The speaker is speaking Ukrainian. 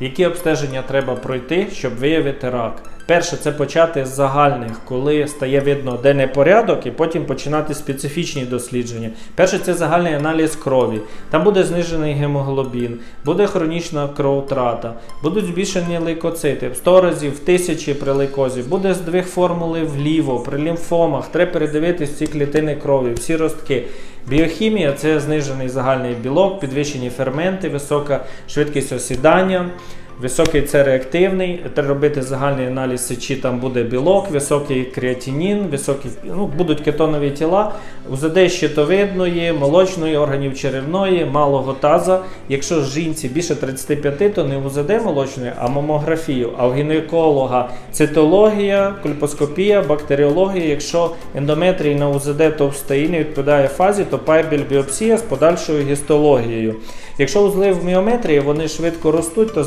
Які обстеження треба пройти, щоб виявити рак? Перше, це почати з загальних, коли стає видно, де непорядок, і потім починати специфічні дослідження. Перше, це загальний аналіз крові. Там буде знижений гемоглобін, буде хронічна кровотрата, будуть збільшені лейкоцити в 100 разів, в тисячі при лейкозі, буде здвиг формули вліво, при лімфомах. Треба передивитись всі клітини крові, всі ростки. Біохімія це знижений загальний білок, підвищені ферменти, висока швидкість осідання. Високий це реактивний, треба робити загальний аналіз сечі, там буде білок, високий креатинін, високі, ну, будуть кетонові тіла, УЗД щитовидної, молочної, органів черевної, малого таза. Якщо жінці більше 35, то не УЗД молочної, а мамографію. А у гінеколога цитологія, кольпоскопія, бактеріологія. Якщо ендометрій на УЗД товстий не відповідає фазі, то пайбель біопсія з подальшою гістологією. Якщо узли в міометрії вони швидко ростуть, то